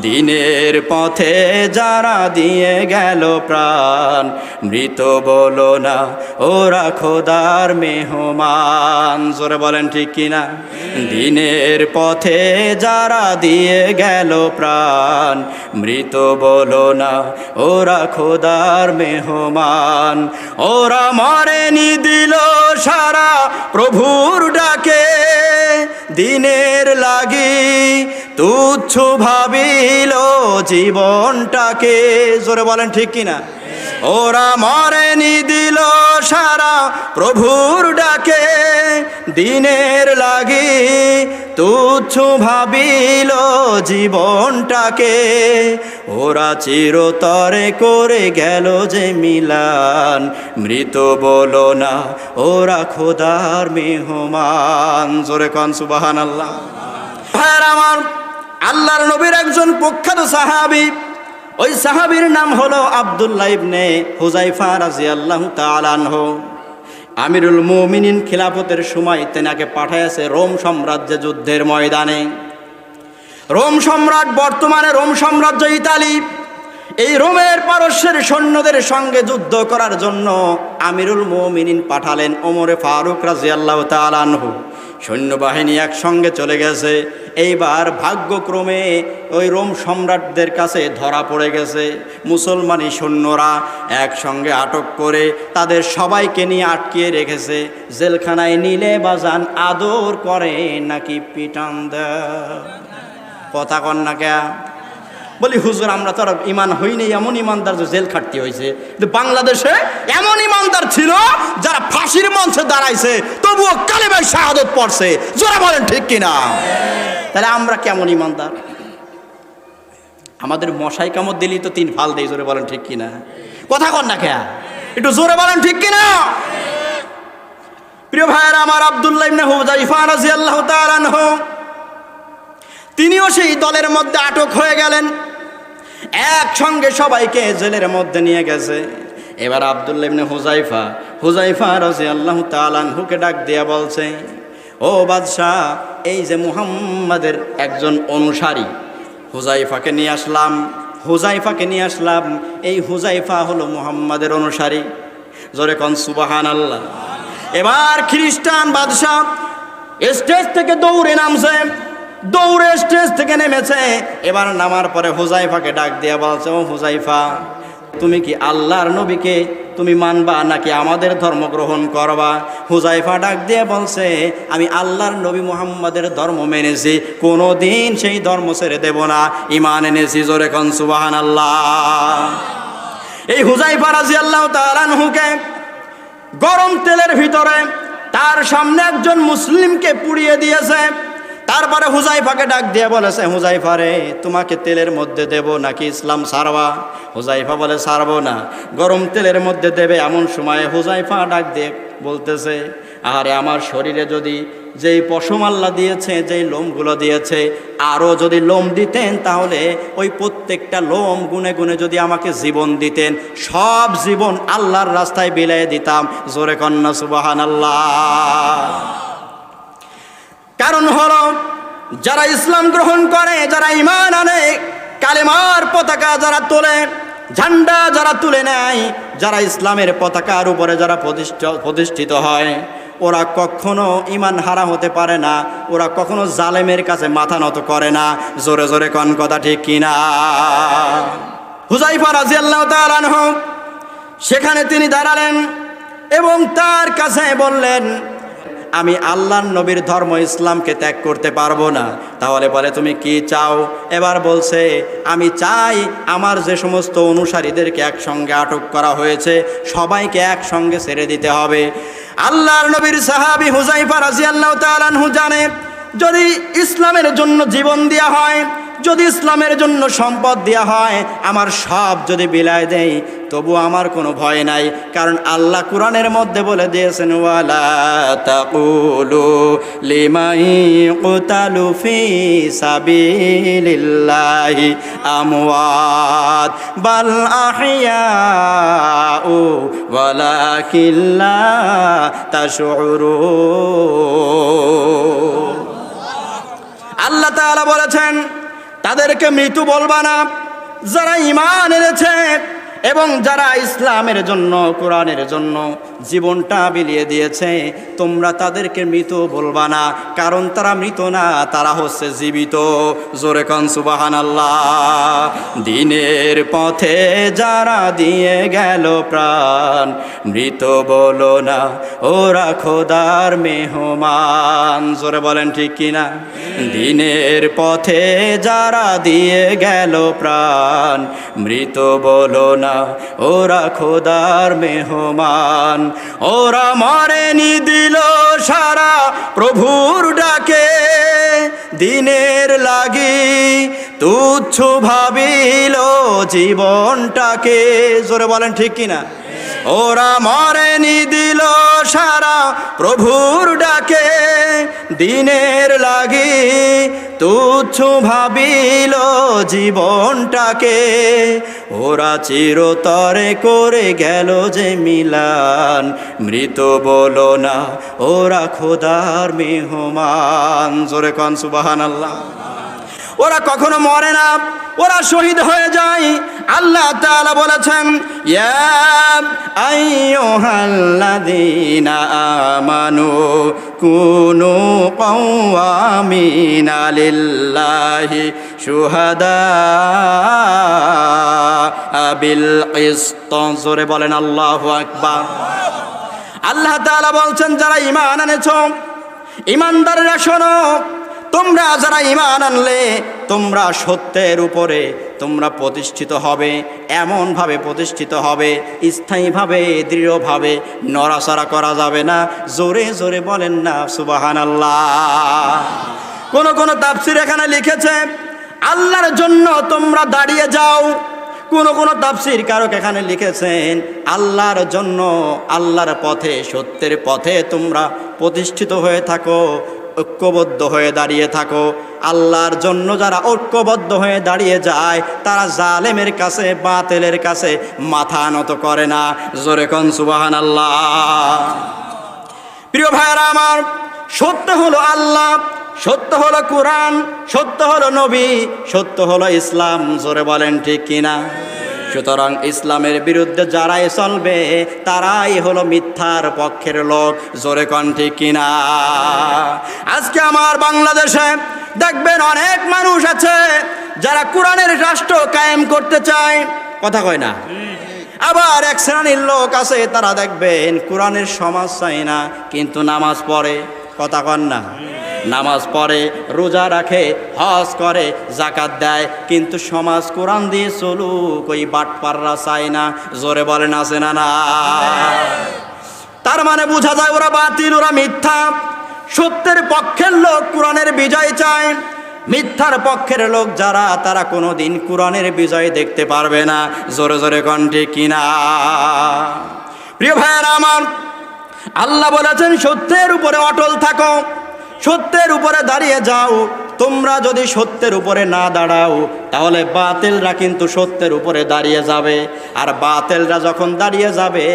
দিনের পথে যারা দিয়ে গেল প্রাণ, মৃত বলো না, ওরা খোদার মেহমান। জোরে বলেন ঠিক কিনা? দিনের পথে যারা দিয়ে গেল প্রাণ, মৃত বলো না, ওরা খোদার মেহমান। ওরা মরেনি দিল সারা প্রভুর দিনের লাগি তুচ্ছ ভাবিল জীবনটাকে। জোরে বলেন ঠিক কিনা? ওরা মরেনি দিল সারা, প্রভুর ডাকে দিনের লাগি। তুচ্ছ ভাবিল জীবনটাকে, ওরা চিরতরে করে গেল যে মিলান। মৃত বলো না, ওরা খোদার মেহমান। জোরে কন সুবাহান আল্লাহ আমার, আল্লাহর নবীর একজন প্রখ্যাত সাহাবি ওই সাহাবীর নাম হলো আব্দুল্লাহ ইবনে হুজাইফা রাজিয়াল্লাহু তাআলাহ আমিরুল মুমিনিন খিলাফতের সময় তেনাকে পাঠাইছে রোম সাম্রাজ্য যুদ্ধের ময়দানে। রোম সম্রাট, বর্তমানে রোম সাম্রাজ্য ইতালি। এই রোমের পারস্যের সৈন্যদের সঙ্গে যুদ্ধ করার জন্য আমিরুল মুমিনিন পাঠালেন ওমরে ফারুক রাজিয়াল্লাহু তাআলাহু সৈন্যবাহিনী একসঙ্গে চলে গেছে। এইবার ভাগ্যক্রমে ওই রোম সম্রাটদের কাছে ধরা পড়ে গেছে। মুসলমানি সৈন্যরা একসঙ্গে আটক করে তাদের সবাইকে নিয়ে আটকিয়ে রেখেছে। জেলখানায় নিলে বাজান আদর করে নাকি পিটান দেয়। কথা কন্যা কে বলি, হুজুর, আমরা তো আর ইমান হইনি এমন ইমানদার যে জেল খাটতে হয়েছে বাংলাদেশে এমন ইমানদার ছিল যারা ফাঁসির মঞ্চে দাঁড়াইছে, তবুও কালেবাই শাহাদত পড়ছে। জোরা বলেন, ঠিক কিনা? তাহলে আমরা কেমন ইমানদার আমাদের মশাই কামড় দিলেই তো তিন ফাল দেই জোরে বলেন, ঠিক কিনা? কথা কন না কে একটু জোরে বলেন, ঠিক কিনা? প্রিয় ভাইয়ের, আমার আব্দুল্লাহ তিনিও সেই দলের মধ্যে আটক হয়ে গেলেন। একসঙ্গে সবাইকে জেলের মধ্যে নিয়ে গেছে। এবার আবদুল্লাহ ইবনে হুজাইফা হুজাইফা রাজি আল্লাহ তালানহুকে ডাক দিয়া বলছে, ও বাদশাহ, এই যে মুহাম্মাদের একজন অনুসারী হুজাইফাকে নিয়ে আসলাম হুজাইফাকে নিয়ে আসলাম, এই হুজাইফা হলো মুহাম্মাদের অনুসারী। জোরে কন সুবাহান আল্লাহ এবার খ্রিস্টান বাদশাহ স্টেজ থেকে দৌড়ে নামছে। দৌড়ে স্টেজ থেকে নেমেছে। এবার নামার পরে হুজাইফাকে ডাক দিয়ে বলছে, ও হুজাইফা, তুমি কি আল্লাহর নবীকে তুমি মানবা নাকি আমাদের ধর্ম গ্রহণ করবা? হুজাইফা ডাক দিয়ে বলছে, আমি আল্লাহর নবী মুহাম্মাদের ধর্ম মেনেছি কোনো দিন সেই ধর্ম ছেড়ে দেব না। ইমান এনেছি জোরে কন সুবাহান আল্লাহ এই হুজাইফা রাজি আল্লাহ তালানহুকে গরম তেলের ভিতরে তার সামনে একজন মুসলিমকে পুড়িয়ে দিয়েছে। তারপরে হুজাইফাকে ডাক দিয়ে বলেছে হুজাইফা রে, তোমাকে তেলের মধ্যে দেব নাকি ইসলাম সারবা? হুজাইফা বলে, সারবো না, গরম তেলের মধ্যে দেবে এমন সময়ে হুজাইফা ডাক দিয়ে বলতেছে, আরে আমার শরীরে যদি যেই পশম আল্লাহ দিয়েছে, যেই লোমগুলো দিয়েছে আরও যদি লোম দিতেন, তাহলে ওই প্রত্যেকটা লোম গুনে গুনে যদি আমাকে জীবন দিতেন, সব জীবন আল্লাহর রাস্তায় বিলাই দিতাম। জোরে কন্যা সুবাহান আল্লাহ কারণ হলো, যারা ইসলাম গ্রহণ করে, যারা ইমান আনে, কালেমার পতাকা যারা তোলে, ঝান্ডা যারা তুলে নেয়, যারা ইসলামের পতাকার উপরে যারা প্রতিষ্ঠ- প্রতিষ্ঠিত হয়, ওরা কখনো ইমান হারা হতে পারে না, ওরা কখনো জালেমের কাছে মাথা নত করে না, জোরে জোরে কন কথা ঠিক কিনা? হুজাইফা রাজি সেখানে তিনি দাঁড়ালেন এবং তার কাছে বললেন আমি আল্লাহর নবীর ধর্ম ইসলামকে ত্যাগ করতে পারব না। তাহলে বলে, তুমি কি চাও? এবার বলছে, আমি চাই আমার যে সমস্ত অনুসারীদেরকে একসঙ্গে আটক করা হয়েছে, সবাইকে একসঙ্গে ছেড়ে দিতে হবে। আল্লাহর নবীর সাহাবি হুজাইফা রাজিয়াল্লাহ তালানহু জানে, যদি ইসলামের জন্য জীবন দেওয়া হয় যদি ইসলামের জন্য সম্পদ দেওয়া হয়, আমার সব যদি বিলায় দেয় তবু আমার কোনো ভয় নাই। কারণ আল্লাহ কোরআনের মধ্যে বলে দিয়েছেন লিমাই আল্লাহ বলেছেন তাদেরকে মৃত্যু বলবা না। যারা ইমান এনেছে এবং যারা ইসলামের জন্য, কোরআনের জন্য জীবনটা বিলিয়ে দিয়েছে, তোমরা তাদেরকে মৃত বলবা না, কারণ তারা মৃত না, তারা হচ্ছে জীবিত। জোরে কন সুবাহান আল্লাহ দিনের পথে যারা দিয়ে গেল প্রাণ, মৃত বলো না, ওরা খোদার মেহমান। জোরে বলেন ঠিক কিনা? দিনের পথে যারা দিয়ে গেল প্রাণ, মৃত বলো না ওরা খোদার মেহমান, ওরা মরেনি দিল সারা প্রভুর ডাকে। দিনের লাগি তুচ্ছ ভাবিল জীবনটাকে। জোরে বলেন ঠিক কিনা? ওরা মরেনি দিল সারা প্রভুর ডাকে। দিনের লাগি তুচ্ছ ভাবিল জীবনটাকে। ওরা চিরতরে করে গেল যে মিলান। মৃত বলো না, ওরা খোদার মেহমান। জোরে কন সুবাহান আল্লাহ ওরা কখনো মরে না। ওরা শহীদ হয়ে যায়। আল্লাহ তাআলা বলেছেন, ইয়া আইয়ুহাল্লাযীনা আমানু কুনু কওয়ামিনা লিল্লাহি শুহাদা বিল কিসত। জোরে বলেন, আল্লাহু আকবার। আল্লাহ তাআলা বলছেন, যারা ঈমান এনেছো, ঈমানদাররা শোনো তোমরা যারা ইমান আনলে, তোমরা সত্যের উপরে তোমরা প্রতিষ্ঠিত হবে, এমনভাবে প্রতিষ্ঠিত হবে, স্থায়ীভাবে, দৃঢ়ভাবে নড়াচড়া করা যাবে না। জোরে জোরে বলেন না সুবাহান আল্লাহ কোন কোন তাফসির এখানে লিখেছে, আল্লাহর জন্য তোমরা দাঁড়িয়ে যাও। কোন কোন তাফসির কারক এখানে লিখেছেন, আল্লাহর জন্য, আল্লাহর পথে, সত্যের পথে তোমরা প্রতিষ্ঠিত হয়ে থাকো। ঐক্যবদ্ধ হয়ে দাঁড়িয়ে থাকো। আল্লাহর জন্য যারা ঐক্যবদ্ধ হয়ে দাঁড়িয়ে যায়, তারা জালেমের কাছে, বাতেলের কাছে মাথা নত করে না। জোরে কন সুবাহান আল্লাহ প্রিয় ভাইয়েরা আমার, সত্য হলো আল্লাহ, সত্য হলো কোরআন, সত্য হলো নবী, সত্য হলো ইসলাম। জোরে বলেন ঠিক কিনা? সুতরাং ইসলামের বিরুদ্ধে যারাই চলবে, তারাই হলো মিথ্যার পক্ষের লোক। জোরে কন ঠিক কিনা? আজকে আমার বাংলাদেশে দেখবেন অনেক মানুষ আছে যারা কোরআনের রাষ্ট্র কায়েম করতে চায়। কথা কয় না? আবার এক শ্রেণির লোক আছে, তারা দেখবেন কোরআনের সমাজ চাই না, কিন্তু নামাজ পড়ে। কথা কন না? নামাজ পড়ে, রোজা রাখে, হজ করে জাকাত দেয়। কিন্তু সমাজ কোরআন দিয়ে চলুক, ওই বাটপাররা চায় না। জোরে বলেন, আছে না না? তার মানে বোঝা যায় ওরা বাতিল, ওরা মিথ্যা। সত্যের পক্ষের লোক কোরআনের বিজয় চায়। মিথ্যার পক্ষের লোক যারা, তারা কোনো দিন কোরআনের বিজয় দেখতে পারবে না। জোরে জোরে কণ্ঠে কিনা প্রিয় ভাইয়েরা আমার, আল্লাহ বলেছেন, সত্যের উপরে অটল থাকো। সত্যের উপরে দাঁড়িয়ে যাও। তোমরা যদি সত্যের উপরে না দাঁড়াও, তাহলে বাতেলরা কিন্তু সত্যের উপরে দাঁড়িয়ে যাবে। আর বাতেলরা যখন দাঁড়িয়ে যাবে,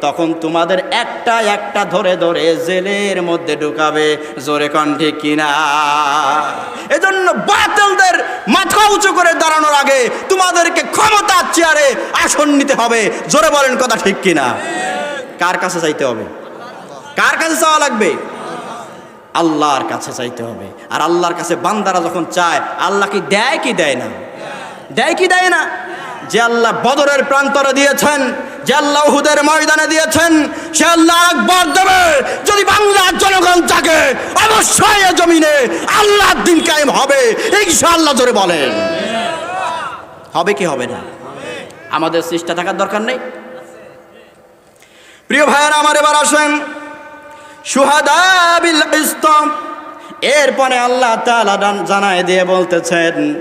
তখন তোমাদের একটা একটা ধরে ধরে জেলের মধ্যে ঢুকাবে। জোরে কণ্ঠে কিনা? এজন্য বাতেলদের মাথা উঁচু করে দাঁড়ানোর আগে তোমাদেরকে ক্ষমতার চেয়ারে আসন নিতে হবে। জোরে বলেন কথা ঠিক কিনা? কার কাছে চাইতে হবে? কার কাছে চাওয়া লাগবে? আল্লাহর কাছে চাইতে হবে। আর আল্লাহর কাছে বান্দারা যখন চায়, আল্লাহ কি দেয় কি দেয় না? দেয় কি দেয় না? যে আল্লাহ বদরের প্রান্তরে দিয়েছেন, যে আল্লাহ উহুদের ময়দানে দিয়েছেন, সে আল্লাহ একবার দেবে। যদি বাংলার জনগণ থাকে অবশ্যই জমিনে আল্লাহর দিন কায়েম হবে। ইনশাআল্লাহ জোরে বলেন। হবে কি হবে না? আমাদের চেষ্টা থাকার দরকার নেই। প্রিয় ভাইয়েরা, আমার এবার আসেন। সুহাদা বিল ইস্তম এরপরে আল্লাহ দান- জানায় দিয়ে বলতেছেন,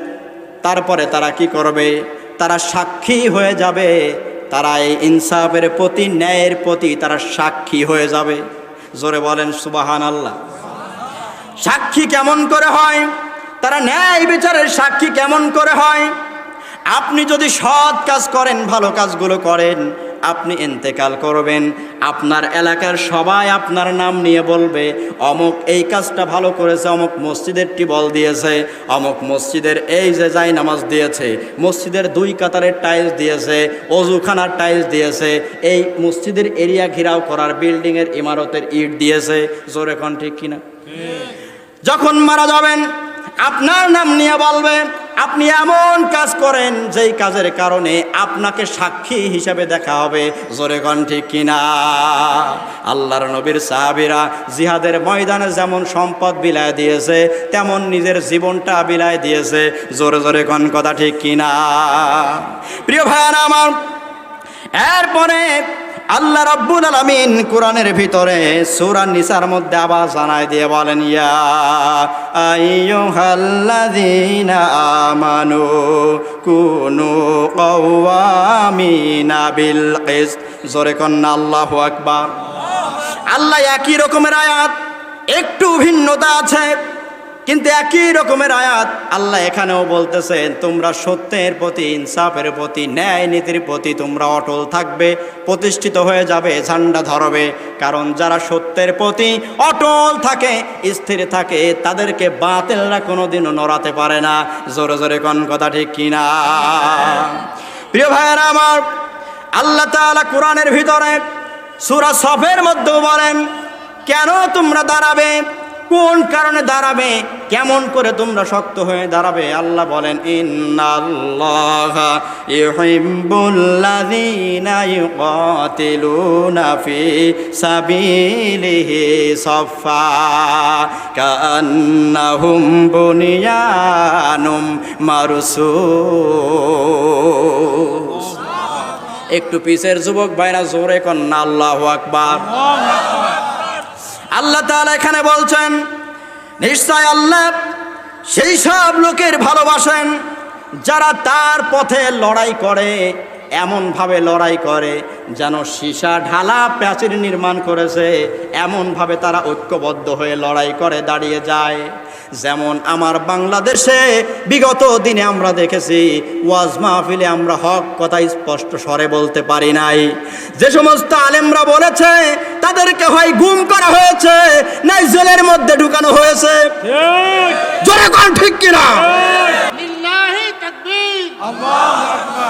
তারপরে তারা কি করবে? তারা সাক্ষী হয়ে যাবে, তারা এই ইনসাফের প্রতি, ন্যায়ের প্রতি তারা সাক্ষী হয়ে যাবে। জোরে বলেন সুবাহান আল্লাহ সাক্ষী কেমন করে হয়? তারা ন্যায় বিচারের সাক্ষী কেমন করে হয়? আপনি যদি সৎ কাজ করেন, ভালো কাজগুলো করেন আপনি ইন্তেকাল করবেন। আপনার এলাকার সবাই আপনার নাম নিয়ে বলবে অমুক এই কাজটা ভালো করেছে অমুক মসজিদের টিবল দিয়েছে অমুক মসজিদের এই যে যাই নামাজ দিয়েছে মসজিদের দুই কাতারের টাইলস দিয়েছে অজুখানার টাইলস দিয়েছে এই মসজিদের এরিয়া ঘেরাও করার বিল্ডিংয়ের ইমারতের ইট দিয়েছে। জোরে কোন ঠিক কিনা? যখন মারা যাবেন আপনার নাম নিয়ে বলবে আপনি এমন কাজ করেন যেই কাজের কারণে আপনাকে সাক্ষী হিসাবে দেখা হবে। জোরে ঠিক কিনা? আল্লাহর নবীর সাহাবিরা জিহাদের ময়দানে যেমন সম্পদ বিলায় দিয়েছে, তেমন নিজের জীবনটা বিলায় দিয়েছে। জোরে জোরে কন কথা ঠিক কিনা? প্রিয় ভাইয়ারা আমার, এরপরে আল্লাহ রাব্বুল আলামিন কোরআনের ভিতরে সূরা নিসার মধ্যে আবার জানায় দিয়ে বলেন, ইয়া আইয়ুহাল্লাযীনা আমানু কুনু কওয়ামিনা বিল জোরে কন্না আল্লাহু আকবার। আল্লাহ একই রকমের আয়াত, একটু ভিন্নতা আছে। কিন্তু একই রকমের আয়াত আল্লাহ এখানেও বলতেছেন, তোমরা সত্যের প্রতি, ইনসাফের প্রতি, ন্যায় নীতির প্রতি তোমরা অটল থাকবে, প্রতিষ্ঠিত হয়ে যাবে, ঝান্ডা ধরবে। কারণ যারা সত্যের প্রতি অটল থাকে, স্থির থাকে, তাদেরকে বাতিলরা কোনোদিনও নড়াতে পারে না। জোরে জোরে কোন কথা ঠিক কিনা? প্রিয় ভাইয়েরা আমার, আল্লাহ তাআলা কোরআনের ভিতরে সুরা সফের মধ্যেও বলেন, কেন তোমরা দাঁড়াবে? কোন কারণে দাঁড়াবে? কেমন করে তোমরা শক্ত হয়ে দাঁড়াবে? আল্লাহ বলেন বুনিয়ানুম একটু পিছের যুবক ভাইরা জোরে কন্যা আল্লাহ আকবার। আল্লাহ তালা এখানে বলছেন, নিশ্চয় আল্লাহ সেই সব লোকের ভালোবাসেন যারা তার পথে লড়াই করে, এমনভাবে লড়াই করে যেন সীসা ঢালা প্রাচীর নির্মাণ করেছে, এমনভাবে তারা ঐক্যবদ্ধ হয়ে লড়াই করে দাঁড়িয়ে যায়। যেমন আমার বাংলাদেশে বিগত দিনে আমরা দেখেছি ওয়াজ মাহফিলে আমরা হক কথা স্পষ্ট স্বরে বলতে পারি নাই। যে সমস্ত আলেমরা বলেছে তাদেরকে হয় গুম করা হয়েছে নাই জেলের মধ্যে ঢুকানো হয়েছে। জোরে কর ঠিক কিনা? আল্লাহ